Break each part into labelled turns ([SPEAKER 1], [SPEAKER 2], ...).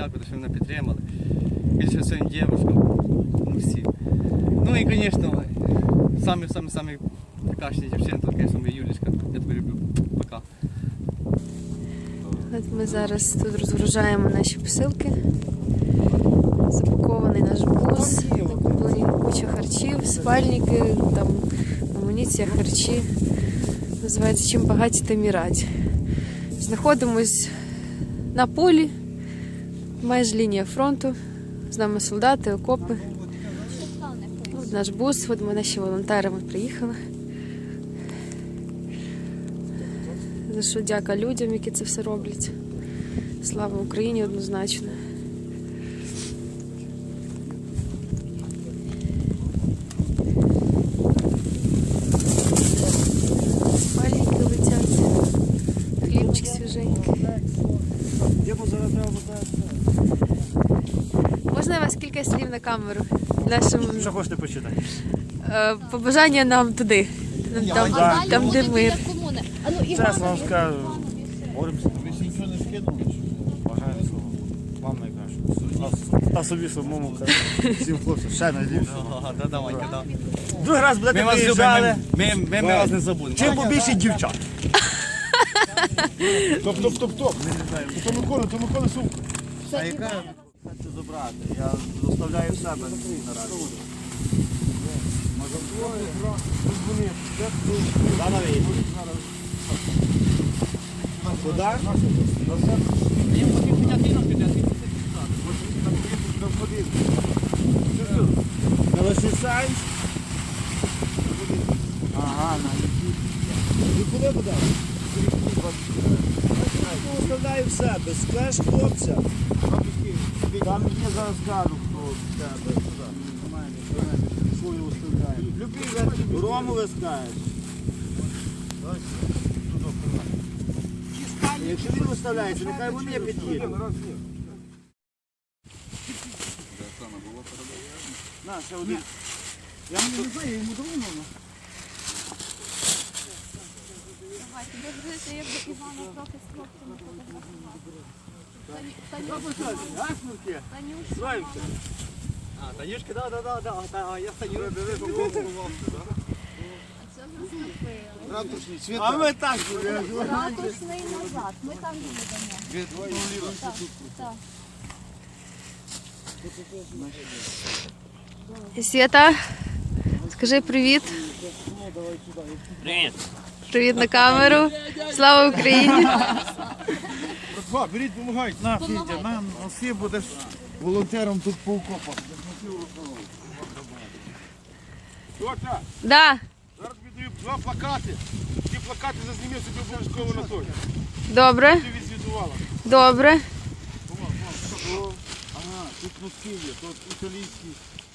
[SPEAKER 1] дякую, що мене підтримали. Більше своїм дівчинкам, ну всім. Ну і звісно, самі-самі-самі прекрасні дівчинки, звісно, Юлічка. Я тебе люблю. Пока.
[SPEAKER 2] От Ми зараз тут розгружаємо наші посилки. Запакований наш бус, накуплені куча харчів, спальники, там амуніція, харчі. Називається Чим багаті, тим і раді. Знаходимось на полі. Майже лінія фронту. З нами солдати, окопи. Наш бус, от ми наші волонтери ми приїхали. За що дяка людям, які це все роблять. Слава Україні однозначно. Можна я вас кілька слів на камеру? Нашим
[SPEAKER 3] Що хочете почитати?
[SPEAKER 2] е, побажання нам туди. Там, там, де мир.
[SPEAKER 3] Чесно вам скажу, боремося. Ви нічого не скинули? Бажаю всього. Вам найкраще. А, собі самому. Всім хлопцям ще
[SPEAKER 1] давайте, да.
[SPEAKER 3] Другий раз будете приїжджали.
[SPEAKER 1] ми, ми, ми вас не забудемо.
[SPEAKER 3] Чим побільше дівчат.
[SPEAKER 4] Топ, топ, топ, топ. То Микола, то Микола сумку.
[SPEAKER 3] А яка? Хочу забрати. Я доставляю в себе наразі. Може двоє? Да, навіть. Куди? На Лисичанськ? Ага, на
[SPEAKER 4] І куди буде?
[SPEAKER 3] Оставляю в себе, скажеш хлопця. Там є зараз кажу, хто в тебе. Свою оставляю. Рому ви скажеш. Якщо він виставляється, нехай вони під'їдуть. На, ще один. Я не знаю, йому давно. Гаснуки. Славимся.
[SPEAKER 1] А, Танюшка, да, да, да, да, да, я стою.
[SPEAKER 4] Ратушний світ.
[SPEAKER 3] А ми так живемо.
[SPEAKER 5] Ратушний назад. Ми там їдемо.
[SPEAKER 2] Свята, скажи привіт.
[SPEAKER 3] Привіт.
[SPEAKER 2] Привіт на камеру. Слава Україні!
[SPEAKER 4] Братва, беріть, допомагайте. На, Фітя, на, всі будеш волонтером тут по окопах. Тьотя,
[SPEAKER 2] Да,
[SPEAKER 4] зараз віддаю два плакати. Ті плакати зазніми собі обов'язково на той.
[SPEAKER 2] добре,
[SPEAKER 4] Ти відзвітувала.
[SPEAKER 2] добре.
[SPEAKER 4] Ага, тут носки є, тут італійські.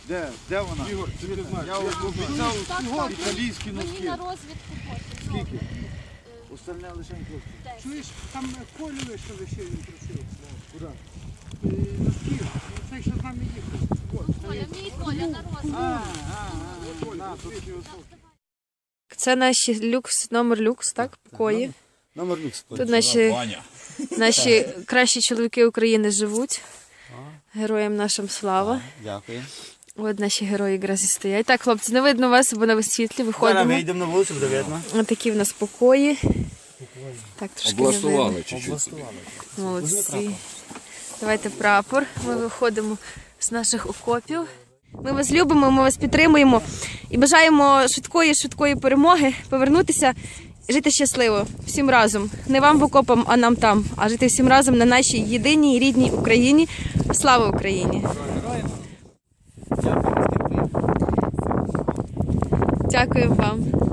[SPEAKER 4] Де? Де вона? Ігор, ти не знаєш. Я обіцяв італійські
[SPEAKER 5] Мені
[SPEAKER 4] носки.
[SPEAKER 5] на розвідку хочуть.
[SPEAKER 4] Скільки? Остальне лише хлопці.
[SPEAKER 6] Чуєш, там колю що ви ще він просив.
[SPEAKER 4] Куди?
[SPEAKER 6] Носків. Це що з нами їхав.
[SPEAKER 5] Коля, мій Коля на.
[SPEAKER 4] Тут
[SPEAKER 2] Це наші люкс, номер люкс, так? Покої.
[SPEAKER 4] Номер люкс.
[SPEAKER 2] Тут наші, наші кращі чоловіки України живуть. Героям нашим слава.
[SPEAKER 1] Дякую.
[SPEAKER 2] От наші герої якраз і стоять. Так, хлопці, не видно вас, бо на світлі
[SPEAKER 3] Зараз
[SPEAKER 2] виходимо.
[SPEAKER 3] вийдемо на вулицю, буде видно.
[SPEAKER 2] Ось такі в нас покої. Так, трошки не видно.
[SPEAKER 7] Облаштували чуть-чуть.
[SPEAKER 2] Молодці. Давайте прапор. Ми виходимо з наших окопів. Ми вас любимо, ми вас підтримуємо і бажаємо швидкої, швидкої перемоги, повернутися і жити щасливо всім разом. Не вам в окопам, а нам там, а жити всім разом на нашій єдиній рідній Україні. Слава Україні! Дякую вам.